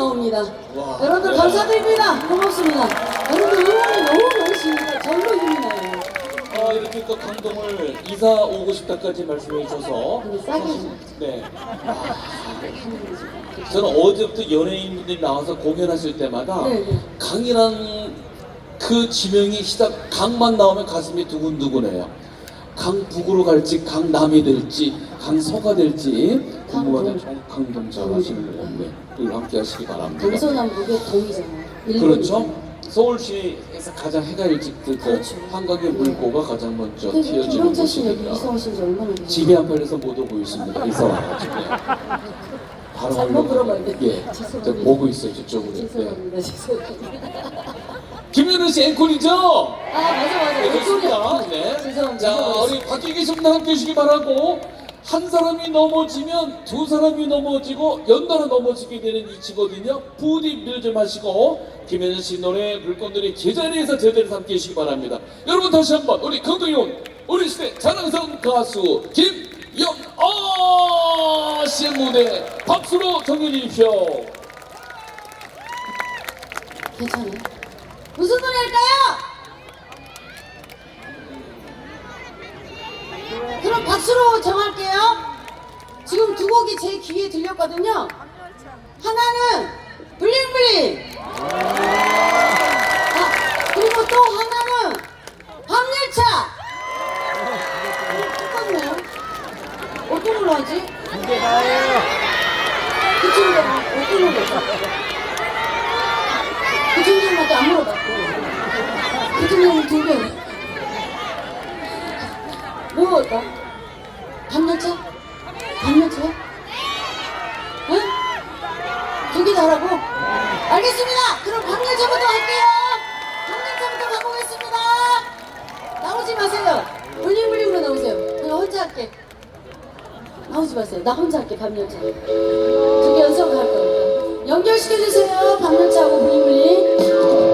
나옵니다. 와. 여러분들 네. 감사드립니다. 고맙습니다. 여러분들 응원이 너무 많으시니까 절로 힘이 나요. 어, 이렇게 또 감동을 이사 오고 싶다까지 말씀해 주셔서 근데 싸게 사실- 네. 아, 저는 어제부터 연예인분들이 나와서 공연하실 때마다 네, 네. 강이란 그 지명이 시작 강만 나오면 가슴이 두근두근해요. 강북으로 갈지 강남이 될지 강서가 될지 궁금하다. 강동. 강동철 하시는 늘 함께 하시기 바랍니다. 동서남북의 동이잖아요. 그렇죠. 서울시에서 가장 해가 일찍 뜨고 그렇죠. 한강의 물고가 가장 먼저 튀어지는 김영철 씨는 여기 곳입니다. 이사 오신 지 얼마나 되셨어요? 집이 안 팔려서 못 오고 있습니다. 이사 와가지고. 바로 잘못. 예. 죄송합니다. 저 보고 있어요, 저쪽으로. 네. 죄송합니다. 죄송합니다. 김현우 씨 앵콜이죠? 아 맞아 맞아. 네, 좋습니다. 앵콜이야. 네. 죄송합니다. 자, 우리 밖에 계신 분들 함께 해주시기 바라고. 한 사람이 넘어지면 두 사람이 넘어지고 연달아 넘어지게 되는 이치거든요. 부디 밀지 마시고 김현우 씨 노래 물건들이 제자리에서 함께 해주시기 바랍니다. 여러분 다시 한번 우리 강동윤 우리 시대 자랑스러운 가수 김영아 씨의 무대 박수로 정해 주십시오. 괜찮아요? 무슨 노래 할까요? 그럼 박수로 정할게요. 지금 두 곡이 제 귀에 들렸거든요. 하나는 블링블링. 아, 그리고 또 하나는 밤열차. 똑같네요. 어떤 걸로 하지? 이게 나예요. 그 친구가 어떤 걸로? 그 친구한테 안 물어봤고. 그 친구는 두 명. 뭐 할까? 밤열차? 밤열차요? 응? 다 하라고? 알겠습니다! 그럼 밤열차부터 할게요! 밤열차부터 가보겠습니다! 나오지 마세요! 블링블링으로 나오세요. 그냥 혼자 할게. 나오지 마세요. 나 혼자 할게, 밤열차. 두개 연속으로 할 거니까. 연결시켜주세요. 밤열차하고 블링블링.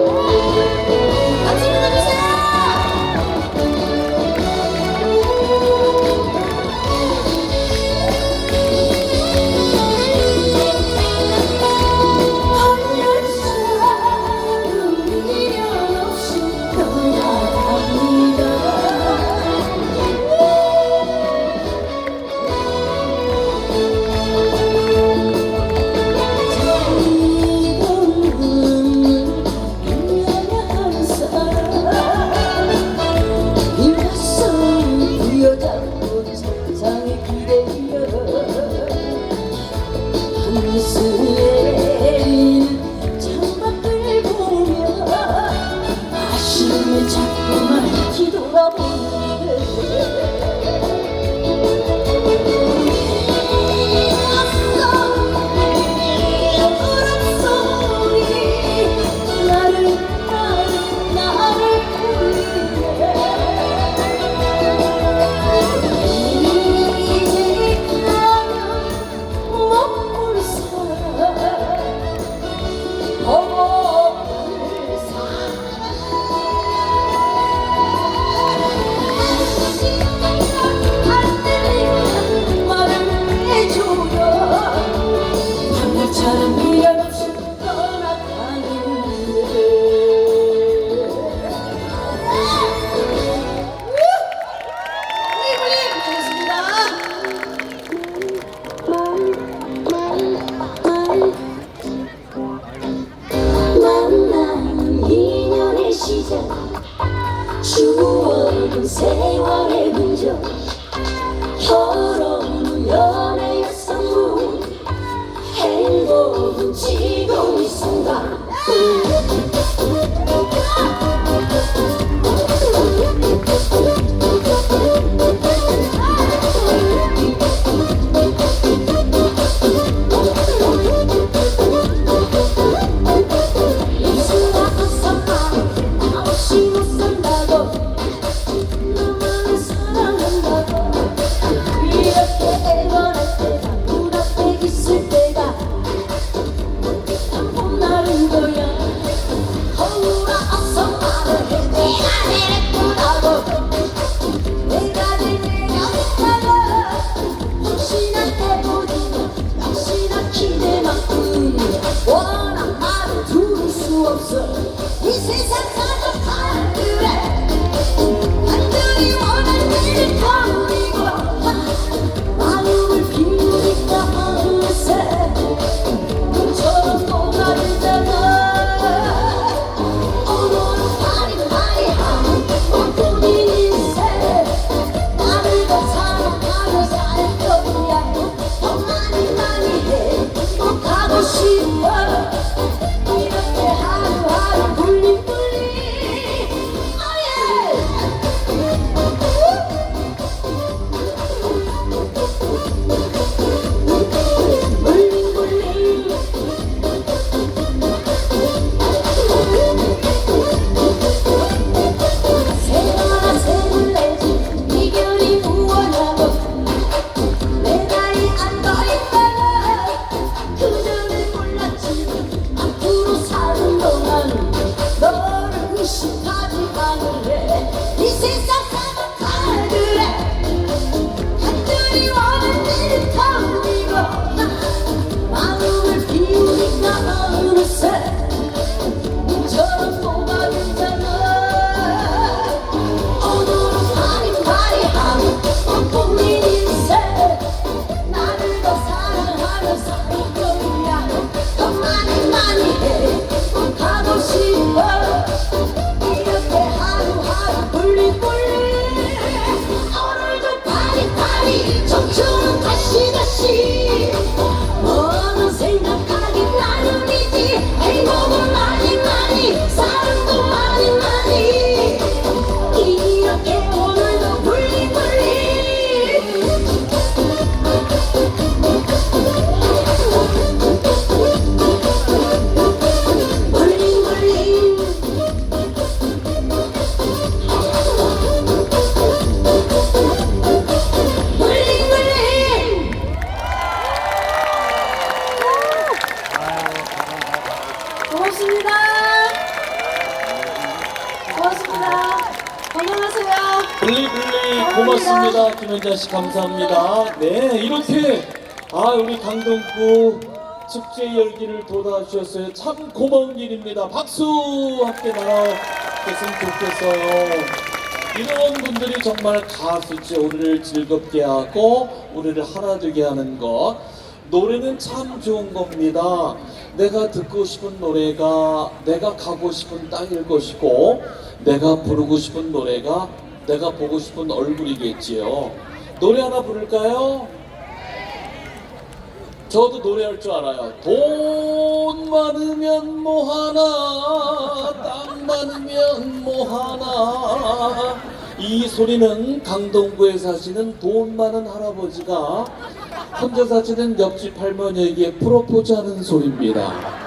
hoje 고맙습니다. 고맙습니다. 건강하세요. 블리블리 고맙습니다. 김현자 씨 감사합니다. 네 이렇게 아 우리 강동구 축제 열기를 돋아주셨어요. 참 고마운 일입니다. 박수 함께 날아겠으면 좋겠어요. 이런 분들이 정말 가수지 우리를 즐겁게 하고 우리를 하나 되게 하는 것 노래는 참 좋은 겁니다. 내가 듣고 싶은 노래가 내가 가고 싶은 땅일 것이고 내가 부르고 싶은 노래가 내가 보고 싶은 얼굴이겠지요. 노래 하나 부를까요? 저도 노래할 줄 알아요. 돈 많으면 뭐 하나, 땅 많으면 뭐 하나. 이 소리는 강동구에 사시는 돈 많은 할아버지가 혼자 사시는 옆집 할머니에게 프로포즈하는 소리입니다.